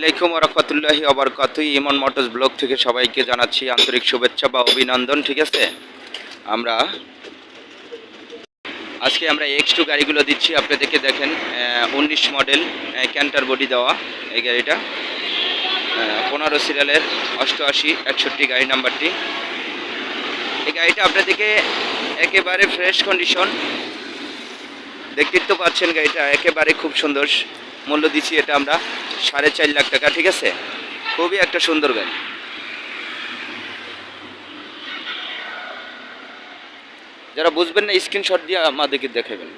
আলাইকুম রহমতুল্লাহি আবরকাত ইমন motors blog থেকে সবাইকে জানাচ্ছি আন্তরিক শুভেচ্ছা বা অভিনন্দন, ঠিক আছে? আমরা আজকে আমরা এক্স টু গাড়িগুলো দিচ্ছি। আপনাদেরকে দেখেন উনিশ মডেল ক্যান্টার বডি দেওয়া এই গাড়িটা। পনেরো সিরিয়ালের অষ্টআশি, একষট্টি গাড়ি নাম্বারটি। এই গাড়িটা আপনাদেরকে একেবারে ফ্রেশ কন্ডিশন দেখতে তো পাচ্ছেন গাড়িটা একেবারে খুব সুন্দর। মূল্য দিচ্ছি এটা আমরা সাড়ে চার লাখ টাকা, ঠিক আছে? খুবই একটা সুন্দর গাড়ি। যারা বুঝবেন না স্ক্রিনশট দিয়ে আমাদেরকে দেখাবেন।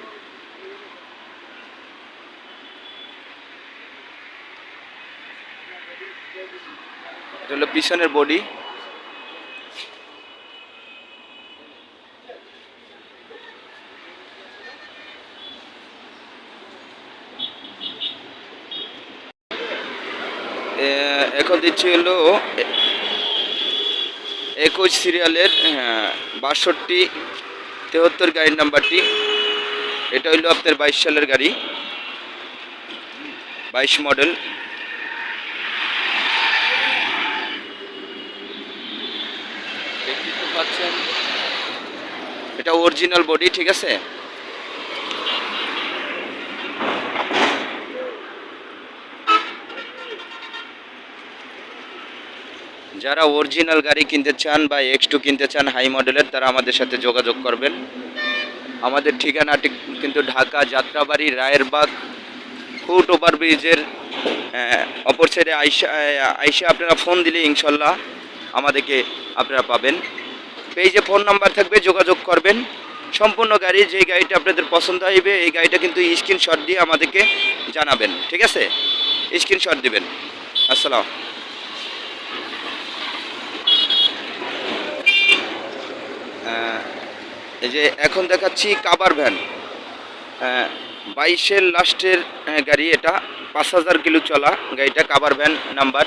এটা হলো পিছনের বডি এখন দিচ্ছি হলো একুশ সিরিয়ালের হ্যাঁ, বাষট্টি তেহত্তর গাড়ির নাম্বারটি। এটা হইল আপনার বাইশ সালের গাড়ি বাইশ মডেল। এটা অরিজিনাল বডি ঠিক আছে? যারা অরিজিনাল গাড়ি কিনতে চান বা এক্স টু কিনতে চান হাই মডেলের তারা আমাদের সাথে যোগাযোগ করবেন। আমাদের ঠিকানাটি কিন্তু ঢাকা যাত্রাবাড়ি, রায়েরবাগ ফুট ওভার ব্রিজের অপর সাইডে আইসা আইসা আপনারা ফোন দিলে ইনশাল্লাহ আমাদেরকে আপনারা পাবেন। পেজে ফোন নাম্বার থাকবে, যোগাযোগ করবেন। সম্পূর্ণ গাড়ি, যে গাড়িটা আপনাদের পছন্দ হইবে, এই গাড়িটা কিন্তু স্ক্রিনশট দিয়ে আমাদেরকে জানাবেন, ঠিক আছে? স্ক্রিনশট দিবেন। আসসালাম। এই যে এখন দেখাচ্ছি কাবার ভ্যান। বাইশের লাস্টের গাড়ি এটা। পাঁচ হাজার কিলো চলা গাড়িটা কাবার ভ্যান নাম্বার।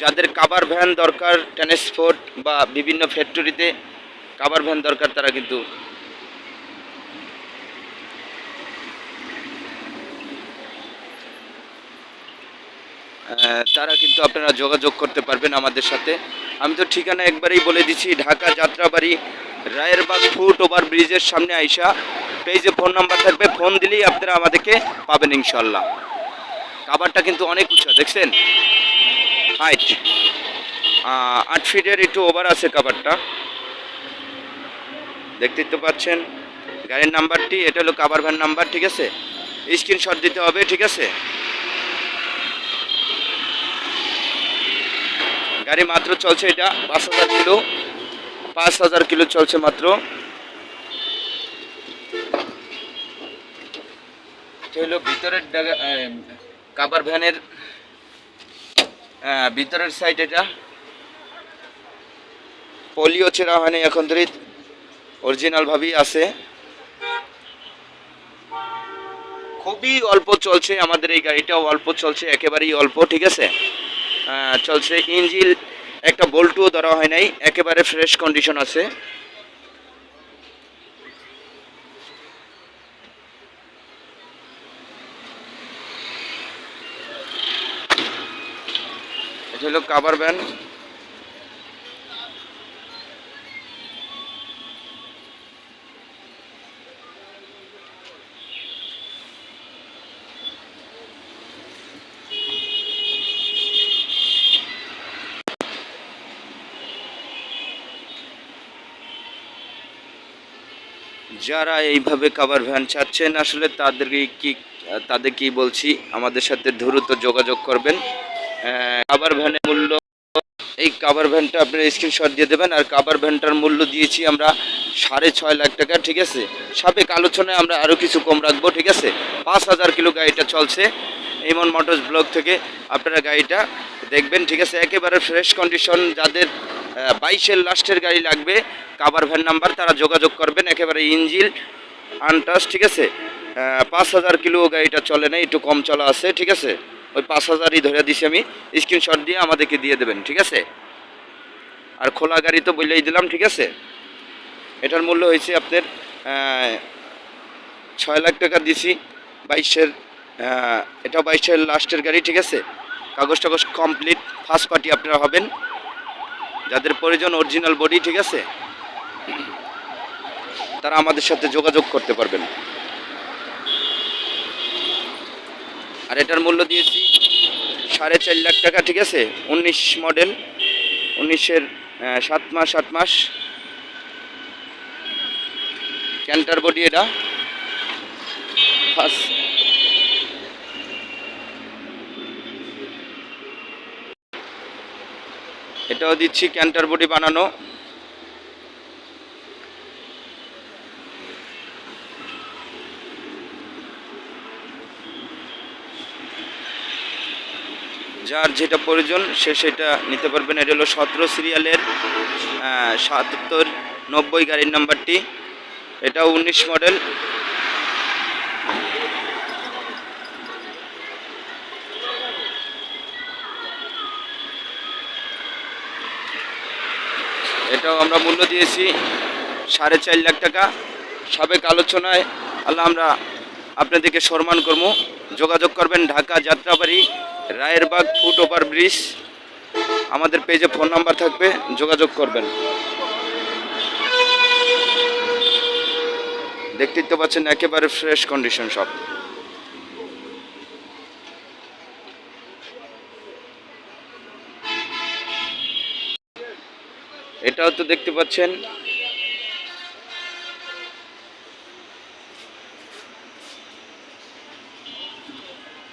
যাদের কাবার ভ্যান দরকার ট্রান্সপোর্ট বা বিভিন্ন ফ্যাক্টরিতে, কাবার ভ্যান দরকার তারা কিন্তু তারা কিন্তু আপনারা যোগাযোগ করতে পারবেন আমাদের সাথে। আমি তো ঠিকানা একবারেই বলে দিচ্ছি, ঢাকা যাত্রাবাড়ি রায়েরবাগ ফুট ওভার ব্রিজের সামনে আইসা পেজে ফোন নাম্বার থাকবে, ফোন দিলেই আপনারা আমাদেরকে পাবেন ইনশাল্লাহ কাবারটা কিন্তু অনেক উঁচু, দেখছেন? হাইট আট ফিটের একটু ওভার আছে কাবারটা দেখতেই তো পাচ্ছেন, গাড়ির নাম্বারটি, এটা হলো কাবার ভ্যান নাম্বার, ঠিক আছে? স্ক্রিনশট দিতে হবে, ঠিক আছে? গাড়ি মাত্র চলছে এটা, পাঁচ হাজার কিলো। পাঁচ হাজার কিলো চলছে মাত্র। হলো ভিতরের কাবার ভ্যানের ভিতরের সাইড এটা। পলিও চেরা হয়নি এখন ধরে অরিজিনাল ভাবেই আছে। খুবই অল্প চলছে আমাদের এই গাড়িটাও অল্প চলছে, একেবারেই অল্প, ঠিক আছে? চলছে ইঞ্জিল একটা বল্টুও ধরা হয় নাই একেবারে ফ্রেশ কন্ডিশন আছে। এটা হলো কাবার ভ্যান যারা এইভাবে কাভার ভ্যান চাচ্ছেন, আসলে তাদেরকে কি তাদের কি বলছি, আমাদের সাথে দ্রুত যোগাযোগ করবেন। কাভার ভ্যানের মূল্য, এই কাভার ভ্যানটা আপনার স্ক্রিনশট দিয়ে দেবেন, আর কাভার ভ্যানটার মূল্য দিয়েছি আমরা সাড়ে ছয় লাখ টাকা, ঠিক আছে? সাবেক আলোচনায় আমরা আরও কিছু কম রাখব, ঠিক আছে? পাঁচ হাজার কিলো গাড়িটা চলছে ইমন মোটরস ব্লক থেকে আপনারা গাড়িটা দেখবেন, ঠিক আছে? একেবারে ফ্রেশ কন্ডিশন যাদের বাইশের লাস্টের গাড়ি লাগবে। কাভার ভ্যান নাম্বার তারা যোগাযোগ করবেন, একেবারে ইঞ্জিল, আনটাস, ঠিক আছে? পাঁচ হাজার কিলো গাড়িটা চলে না, একটু কম চলা আছে, ঠিক আছে? ওই পাঁচ হাজারই ধরে দিছি আমি। স্ক্রিনশট দিয়ে আমাদেরকে দিয়ে দেবেন, ঠিক আছে? আর খোলা গাড়ি তো বলেই দিলাম, ঠিক আছে? এটার মূল্য হয়েছে আপনার ছয় লাখ টাকা দিছি, বাইশের এটা বাইশের লাস্টের গাড়ি, ঠিক আছে? কাগজ টাগজ কমপ্লিট ফার্স্ট পার্টি আপনারা হবেন। যাদের প্রয়োজন অরিজিনাল বডি ঠিক আছে? তারা আমাদের সাথে যোগাযোগ করতে পারবেন। আর এটার মূল্য দিয়েছি সাড়ে চার লাখ টাকা, ঠিক আছে? উনিশ মডেল উনিশের সাত মাস, আট মাস। ক্যান্টার বডি এটা। ফার্স্ট এটাও দিচ্ছি ক্যান্টার বডি বানানো। যার যেটা প্রয়োজন, সে সেটা নিতে পারবেন। এটা হলো সতেরো সিরিয়ালের সাতাত্তর নব্বই গাড়ির নাম্বারটি। এটা উনিশ মডেল। এটাও আমরা মূল্য দিয়েছি, সাড়ে চার লাখ টাকা। সাবেক আলোচনায় আল্লাহ আমরা আপনাদেরকে সম্মান করব। যোগাযোগ করবেন Dhaka Jatrabari, Rayerbagh foot over bridge. আমাদের পেজে ফোন নাম্বার থাকবে, যোগাযোগ করবেন। দেখতেই তো পাচ্ছেন একেবারে ফ্রেশ কন্ডিশন সব। এটাও তো দেখতে পাচ্ছেন।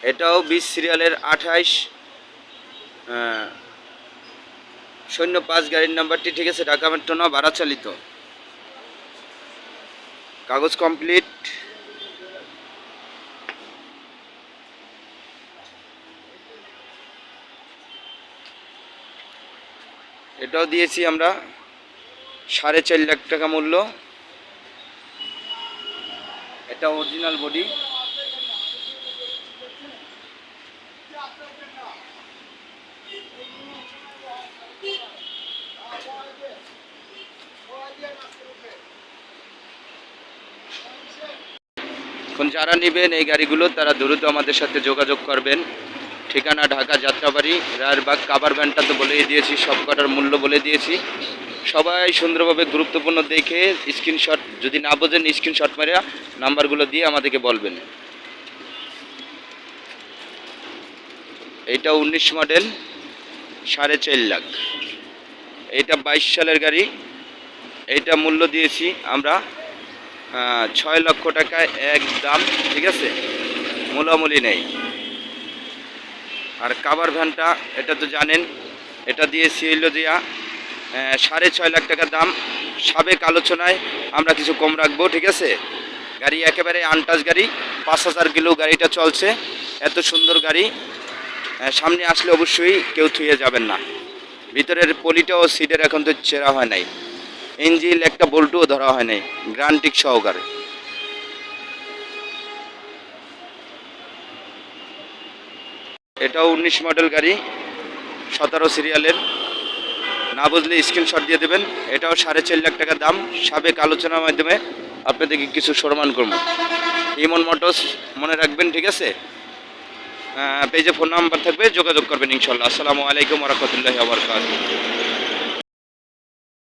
এটাও বিশ সিরিয়ালের আঠাইশ। শূন্য পাঁচ গাড়ির নাম্বারটি, ঠিক আছে, ঢাকা মেট্রো না ভাড়া চালিত। কাগজ কমপ্লিট এটাও দিয়েছি আমরা সাড়ে চার লাখ টাকা মূল্য। এটা অরিজিনাল বডি এখন যারা নেবেন এই গাড়িগুলো, তারা দ্রুত আমাদের সাথে যোগাযোগ করবেন। ঠিকানা ঢাকা যাত্রাবাড়ি রায়েরবাগ কাবার ভ্যানটা তো বলেই দিয়েছি সব কটার মূল্য বলে দিয়েছি। সবাই সুন্দরভাবে গুরুত্বপূর্ণ দেখে স্ক্রিনশট যদি না বোঝেন স্ক্রিনশট মেরে নাম্বারগুলো দিয়ে আমাদেরকে বলবেন। এইটা উনিশ মডেল সাড়ে চার লাখ। এইটা বাইশ সালের গাড়ি। এইটা মূল্য দিয়েছি আমরা ছয় লক্ষ টাকায় এক দাম, ঠিক আছে? মূলামূলি নেই। আর কাবার ভ্যানটা এটা তো জানেন, এটা দিয়েছি হইল দিয়া সাড়ে ছয় লাখ টাকা দাম, সাবেক আলোচনায় আমরা কিছু কম রাখব, ঠিক আছে? গাড়ি একেবারে আনটাচ গাড়ি, পাঁচ হাজার কিলো গাড়িটা চলছে, এত সুন্দর গাড়ি সামনে আসলে অবশ্যই কেউ থুয়ে যাবেন না। ভিতরের পলিটাও সিটের এখন তো চেরা হয় নাই। ইঞ্জিল একটা বল্টুও ধরা হয় নাই, গ্রান্টিক সহকারে। এটাও উনিশ মডেল গাড়ি, সতেরো সিরিয়ালের না বুঝলে স্ক্রিনশট দিয়ে দেবেন। এটাও সাড়ে চার লাখ টাকা দাম। সাবেক আলোচনার মাধ্যমে আপনাদেরকে কিছু সম্মান করব। ইমন মোটরস, মনে রাখবেন, ঠিক আছে? পেজে ফোন নাম্বার থাকবে, যোগাযোগ করবেন ইনশাল্লাহ। আসসালামু আলাইকুম রহমতুল্লাহ আবরকাত